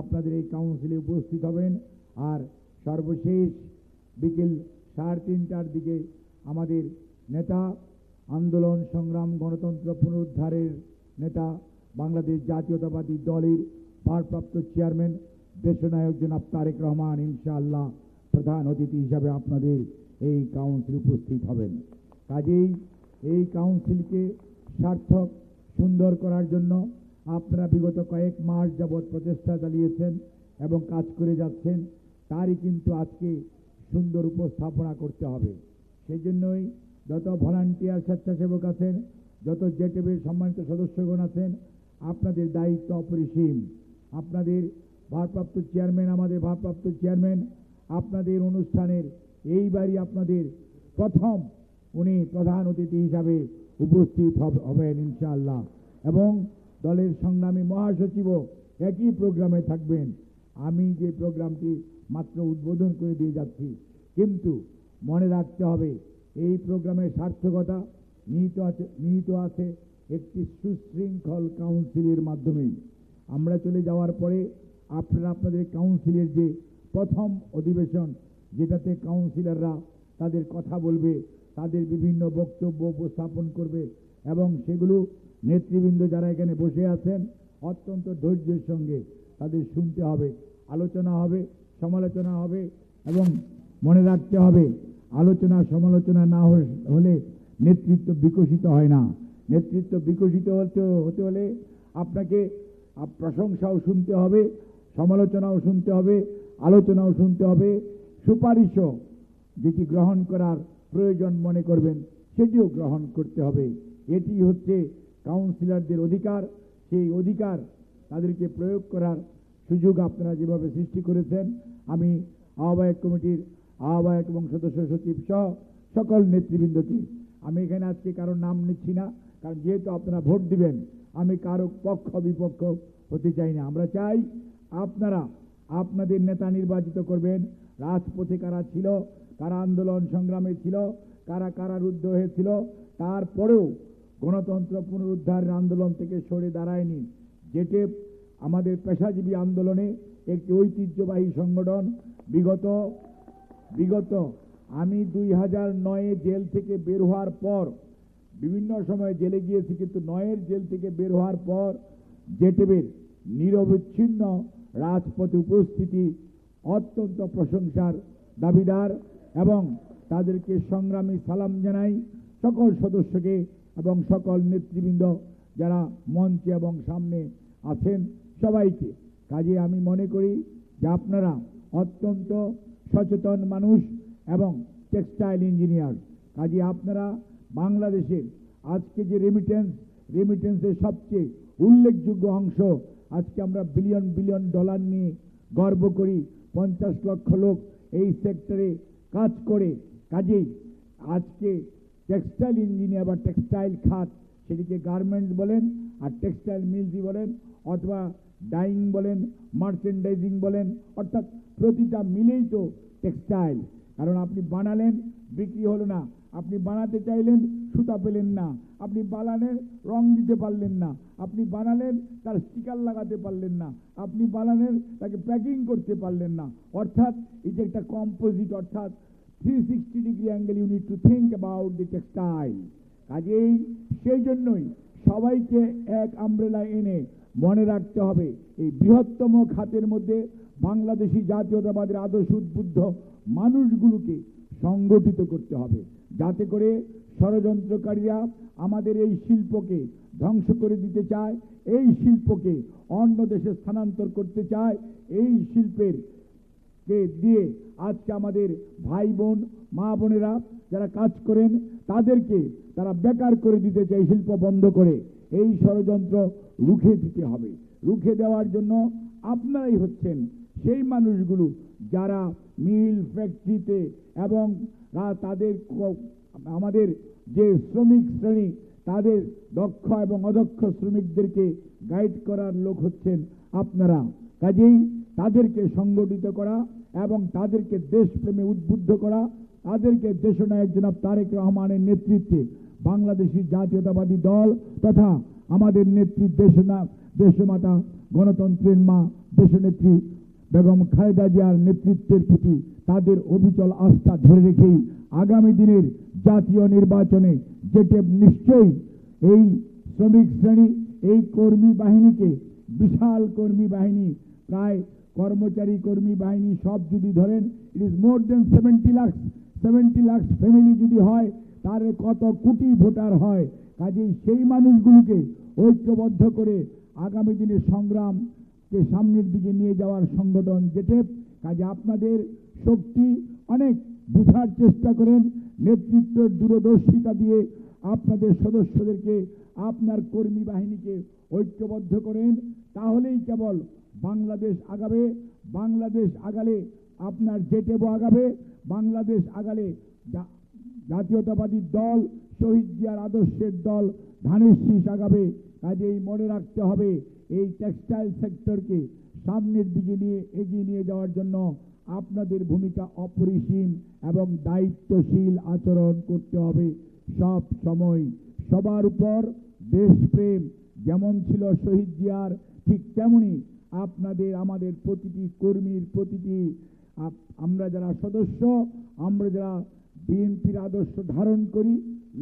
আপনাদের এই কাউন্সিলে উপস্থিত হবেন। আর সর্বশেষ বিকেল সাড়ে তিনটার দিকে আমাদের নেতা, আন্দোলন সংগ্রাম গণতন্ত্র পুনরুদ্ধারের নেতা, বাংলাদেশ জাতীয়তাবাদী দলের ভারপ্রাপ্ত চেয়ারম্যান দেশনায়ক জনাব তারেক রহমান, ইনশাআল্লাহ প্রধান অতিথি হিসাবে আপনাদের এই কাউন্সিল উপস্থিত হবেন। কাজেই এই কাউন্সিলকে সার্থক, সুন্দর করার জন্য আপনারা বিগত কয়েক মাস যাবৎ প্রচেষ্টা চালিয়েছেন এবং কাজ করে যাচ্ছেন, তারই কিন্তু আজকে সুন্দর উপস্থাপনা করতে হবে। সেই জন্যই যত ভলান্টিয়ার স্বেচ্ছাসেবক আছেন, যত জেটেবের সম্মানিত সদস্যগণ আছেন, আপনাদের দায়িত্ব অপরিসীম। আপনাদের ভারপ্রাপ্ত চেয়ারম্যান, আমাদের ভারপ্রাপ্ত চেয়ারম্যান, আপনাদের অনুষ্ঠানের এইবারই আপনাদের প্রথম উনি প্রধান অতিথি হিসাবে উপস্থিত হব- হবেন ইনশাআল্লাহ। এবং দলের সংগ্রামী মহাসচিবও একই প্রোগ্রামে থাকবেন। আমি যে প্রোগ্রামটি মাত্র উদ্বোধন করে দিয়ে যাচ্ছি, কিন্তু মনে রাখতে হবে, এই প্রোগ্রামের সার্থকতা নিহিত আছে নিহিত আছে একটি সুশৃঙ্খল কাউন্সিলের মাধ্যমে আমরা চলে যাওয়ার পরে আপনারা, আপনাদের কাউন্সিলের যে প্রথম অধিবেশন, যেটাতে কাউন্সিলররা তাদের কথা বলবে, তাদের বিভিন্ন বক্তব্য উপস্থাপন করবে এবং সেগুলো নেতৃবৃন্দ যারা এখানে বসে আছেন, অত্যন্ত ধৈর্যের সঙ্গে তাদের শুনতে হবে, আলোচনা হবে, সমালোচনা হবে এবং মনে রাখতে হবে, আলোচনা, সমালোচনা না হলে- নেতৃত্ব বিকশিত হয় না। নেতৃত্ব বিকশিত হতে হতে হলে আপনাকে প্রশংসাও শুনতে হবে, সমালোচনাও শুনতে হবে, আলোচনাও শুনতে হবে। সুপারিশও যেটি গ্রহণ করার প্রয়োজন মনে করবেন, সেটিও গ্রহণ করতে হবে। এটি হচ্ছে কাউন্সিলরদের অধিকার, সেই অধিকার তাদেরকে প্রয়োগ করার সুযোগ আপনারা যেভাবে সৃষ্টি করেছেন, আমি আহ্বায়ক কমিটির আহ্বায়ক এবং সদস্য সচিব সহ সকল নেতৃবৃন্দকে, আমি এখানে আজকে কারোর নাম নিচ্ছি না, কারণ যেহেতু আপনারা ভোট দিবেন, আমি কারও পক্ষ বিপক্ষ হতে চাই না। আমরা চাই আপনারা আপনাদের নেতা নির্বাচিত করবেন, রাজপথে কারা ছিল, কারা আন্দোলন সংগ্রামে ছিল, কারা কারারুদ্ধ হয়েছিল, তারপরেও গণতন্ত্র পুনরুদ্ধারের আন্দোলন থেকে সরে দাঁড়ায়নি। যেটে আমাদের পেশাজীবী আন্দোলনে একটি ঐতিহ্যবাহী সংগঠন বিগত বিগত আমি দুই হাজার নয়ে জেল থেকে বের হওয়ার পর, বিভিন্ন সময় জেলে গিয়েছি কিন্তু নয়ের জেল থেকে বের হওয়ার পর জেটেবের নিরবিচ্ছিন্ন রাজপথে উপস্থিতি অত্যন্ত প্রশংসার দাবিদার এবং তাদেরকে সংগ্রামী সালাম জানাই সকল সদস্যকে এবং সকল নেতৃবৃন্দ যারা মঞ্চে এবং সামনে আছেন সবাইকে। কাজে আমি মনে করি যে আপনারা অত্যন্ত সচেতন মানুষ এবং টেক্সটাইল ইঞ্জিনিয়ার। কাজে আপনারা বাংলাদেশের আজকে যে রেমিটেন্স রেমিটেন্সের সবচেয়ে উল্লেখযোগ্য অংশ, আজকে আমরা বিলিয়ন বিলিয়ন ডলার নিয়ে গর্ব করি। পঞ্চাশ লক্ষ লোক এই সেক্টরে কাজ করে। কাজেই আজকে টেক্সটাইল ইঞ্জিনিয়ার বা টেক্সটাইল খাত, সেটিকে গার্মেন্টস বলেন, আর টেক্সটাইল মিলসই বলেন, অথবা ডাইং বলেন মার্চেন্ডাইজিং বলেন, অর্থাৎ প্রতিটা মিলেই তো টেক্সটাইল কারণ আপনি বানালেন, বিক্রি হলো না। আপনি বানাতে চাইলেন, সুতা পেলেন না। আপনি বানালেন, রং দিতে পারলেন না। আপনি বানালেন, তার স্টিকার লাগাতে পারলেন না। আপনি বানালেন, তাকে প্যাকিং করতে পারলেন না। অর্থাৎ এটা একটা কম্পোজিট অর্থাৎ three sixty degree angle you need to think about the textile কাজেই সেই জন্যই সবাইকে এক আমব্রেলা এনে মনে রাখতে হবে, এই বৃহত্তম খাতের মধ্যে বাংলাদেশি জাতীয়তাবাদের আদর্শ উদ্বুদ্ধ মানুষগুলোকে সংগঠিত করতে হবে, যাতে করে ষড়যন্ত্রকারীরা আমাদের এই শিল্পকে ধ্বংস করে দিতে চায়, এই শিল্পকে অন্য দেশে স্থানান্তর করতে চায়, এই শিল্পের কে দিয়ে আজকে আমাদের ভাই বোন মা বোনেরা যারা কাজ করেন, তাদেরকে তারা বেকার করে দিতে চায়, শিল্প বন্ধ করে। এই ষড়যন্ত্র রুখে দিতে হবে। রুখে দেওয়ার জন্য আপনারাই হচ্ছেন সেই মানুষগুলো যারা মিল ফ্যাক্টরিতে এবং তাদের আমাদের যে শ্রমিক শ্রেণি, তাদের দক্ষ এবং অদক্ষ শ্রমিকদেরকে গাইড করার লোক হচ্ছেন আপনারা। কাজেই তাদেরকে সংগঠিত করা এবং তাদেরকে দেশপ্রেমে উদ্বুদ্ধ করা, তাদেরকে দেশনায়ক জনাব তারেক রহমানের নেতৃত্বে বাংলাদেশি জাতীয়তাবাদী দল তথা আমাদের নেত্রী দেশনা, দেশমাতা গণতন্ত্রের মা, দেশনেত্রী বেগম খালেদা জিয়ার নেতৃত্বের প্রতি তাদের অবিচল আস্থা ধরে রেখেই আগামী দিনের জাতীয় নির্বাচনে যেটে নিশ্চয়ই এই শ্রমিক শ্রেণি, এই কর্মী বাহিনীকে, বিশাল কর্মী বাহিনী প্রায় কর্মচারী, কর্মী বাহিনী সব যদি ধরেন it is more than seventy lakh seventy lakh family যদি হয়, তার কত কোটি ভোটার হয়? কাজেই সেই মানুষগুলোকে ঐক্যবদ্ধ করে আগামী দিনের সংগ্রামকে সামনের দিকে নিয়ে যাওয়ার সংগঠন যেটে কাজে আপনাদের শক্তি অনেক বুঝার চেষ্টা করেন, নেতৃত্বের দূরদর্শিতা দিয়ে আপনাদের সদস্যদেরকে, আপনার কর্মী বাহিনীকে ঐক্যবদ্ধ করেন, তাহলেই কেবল বাংলাদেশ আগাবে, বাংলাদেশ আগালে আপনার জেটেবো আগাবে, বাংলাদেশ আগালে জাতীয়তাবাদী দল, শহীদ জিয়ার আদর্শের দল ধানের শীষ আগাবে। কাজেই মনে রাখতে হবে, এই টেক্সটাইল সেক্টরকে সামনের দিকে নিয়ে, এগিয়ে নিয়ে যাওয়ার জন্য আপনাদের ভূমিকা অপরিসীম এবং দায়িত্বশীল আচরণ করতে হবে। সব সময় সবার উপর দেশপ্রেম যেমন ছিল শহীদ জিয়ার, ঠিক তেমনি আপনাদের, আমাদের প্রতিটি কর্মীর প্রতিটি আমরা যারা সদস্য, আমরা যারা বিএনপির আদর্শ ধারণ করি,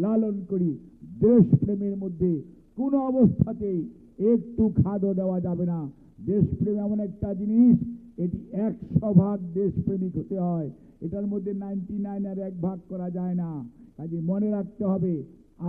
লালন করি, দেশপ্রেমের মধ্যে কোনো অবস্থাতেই একটু খাদও দেওয়া যাবে না। দেশপ্রেম এমন একটা জিনিস, এটি একশো ভাগ দেশপ্রেমিক হতে হয়। এটার মধ্যে নাইনটি নাইন আর এক ভাগ করা যায় না। কাজে মনে রাখতে হবে,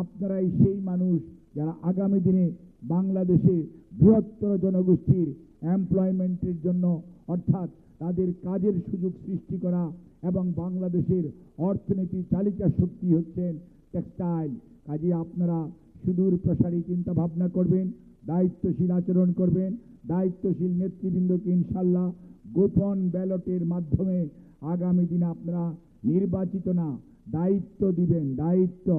আপনারাই সেই মানুষ যারা আগামী দিনে বাংলাদেশে বৃহত্তর জনগোষ্ঠীর এমপ্লয়মেন্টের জন্য, অর্থাৎ তাদের কাজের সুযোগ সৃষ্টি করা এবং বাংলাদেশের অর্থনীতি চালিকা শক্তি হচ্ছেন টেক্সটাইল। কাজে আপনারা সুদূর প্রসারী চিন্তা ভাবনা করবেন, দায়িত্বশীল আচরণ করবেন, দায়িত্বশীল নেতৃবৃন্দকে ইনশাল্লাহ গোপন ব্যালটের মাধ্যমে আগামী দিনে আপনারা নির্বাচিত না, দায়িত্ব দিবেন, দায়িত্ব।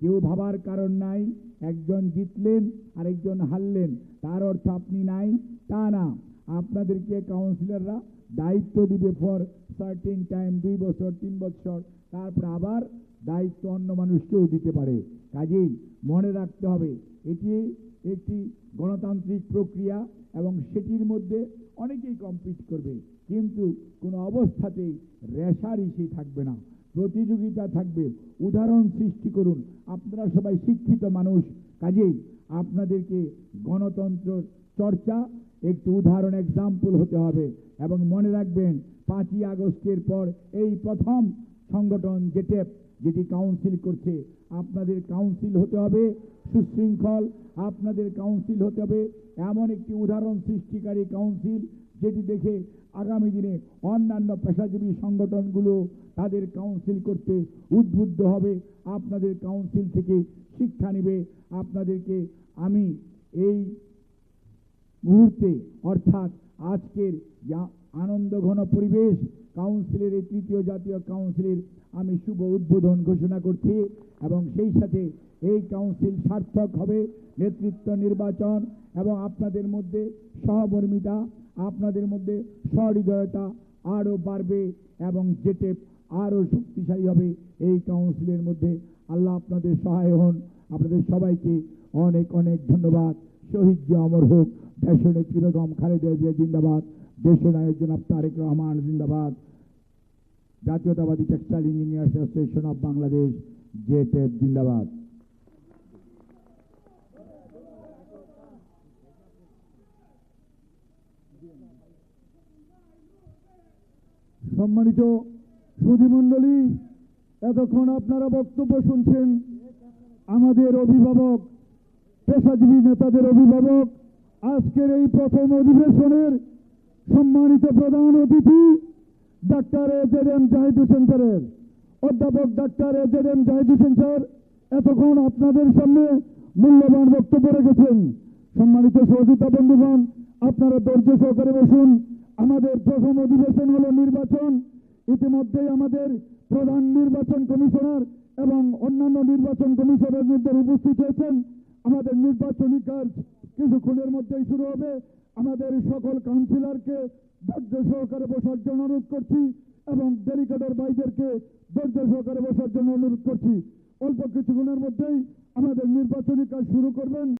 কেউ ভাবার কারণ নাই, একজন জিতলেন, আরেকজন হারলেন। তার অর্থ আপনি নাই, তা না। আপনাদেরকে কাউন্সিলররা দায়িত্ব দিবে ফর সার্টিন টাইম দুই বছর, তিন বছর। তারপর আবার দায়িত্ব অন্য মানুষকেও দিতে পারে। কাজেই মনে রাখতে হবে, এটি একটি গণতান্ত্রিক প্রক্রিয়া এবং সেটির মধ্যে অনেকেই কম্পিট করবে। কিন্তু কোনো অবস্থাতেই রেশারেশি থাকবে না। প্রতিযোগিতা থাকবে। উদাহরণ সৃষ্টি করুন। আপনারা সবাই শিক্ষিত মানুষ। কাজেই আপনাদেরকে গণতন্ত্র চর্চা একটি উদাহরণ এক্সাম্পল হতে হবে। এবং মনে রাখবেন, পাঁচই আগস্টের পর এই প্রথম সংগঠন, জেটেপ, যেটি কাউন্সিল করছে, আপনাদের কাউন্সিল হতে হবে সুশৃঙ্খল। আপনাদের কাউন্সিল হতে হবে এমন একটি উদাহরণ সৃষ্টিকারী কাউন্সিল যেটি দেখে আগামী দিনে অন্যান্য পেশাজীবী সংগঠনগুলো তাদের কাউন্সিল করতে উদ্বুদ্ধ হবে। আপনাদের কাউন্সিল থেকে শিক্ষা নেবে। আপনাদেরকে আমি এই মুহূর্তে, অর্থাৎ আজকের যা আনন্দ ঘন পরিবেশ কাউন্সিলের এই তৃতীয় জাতীয় কাউন্সিলের আমি শুভ উদ্বোধন ঘোষণা করছি এবং সেই সাথে এই কাউন্সিল সার্থক হবে। নেতৃত্ব নির্বাচন এবং আপনাদের মধ্যে সহমর্মিতা আপনাদের মধ্যে সহৃদয়তা আরও বাড়বে এবং জেটে আরও শক্তিশালী হবে, এই কাউন্সিলের মধ্যে আল্লাহ আপনাদের সহায় হন। আপনাদের সবাইকে অনেক অনেক ধন্যবাদ। শহীদ জিয়া অমর হোক দেশনেত্রী বেগম খালেদা জিয়া জিন্দাবাদ। দেশনায়ক জনাব তারেক রহমান জিন্দাবাদ। জাতীয়তাবাদী textile engineers association of Bangladesh জেটেপ জিন্দাবাদ। সম্মানিত সুধীমণ্ডলী, এতক্ষণ আপনারা বক্তব্য শুনছেন আমাদের অভিভাবক, পেশাজীবী নেতাদের অভিভাবক। আজকের এই প্রথম অধিবেশনের সম্মানিত প্রধান অতিথি doctor A Z M Zahid Hossain স্যারের অধ্যাপক doctor A Z M Zahid Hossain sir এতক্ষণ আপনাদের সামনে মূল্যবান বক্তব্য রেখেছেন। সম্মানিত সহযোগিতা বন্ধুগণ, আপনারা ধৈর্য সহকারে বসুন। আমাদের প্রথম অধিবেশন হলো নির্বাচন। ইতিমধ্যেই আমাদের প্রধান নির্বাচন কমিশনার এবং অন্যান্য নির্বাচন কমিশনারদের উপস্থিত হয়েছেন। আমাদের নির্বাচনী কাজ কিছুক্ষণের মধ্যেই শুরু হবে। আমাদের সকল কাউন্সিলরকে ধৈর্য সহকারে বসার জন্য অনুরোধ করছি এবং ডেলিগেটর ভাইদেরকে ধৈর্য সহকারে বসার জন্য অনুরোধ করছি। অল্প কিছুক্ষণের মধ্যেই আমাদের নির্বাচনী কাজ শুরু করবেন।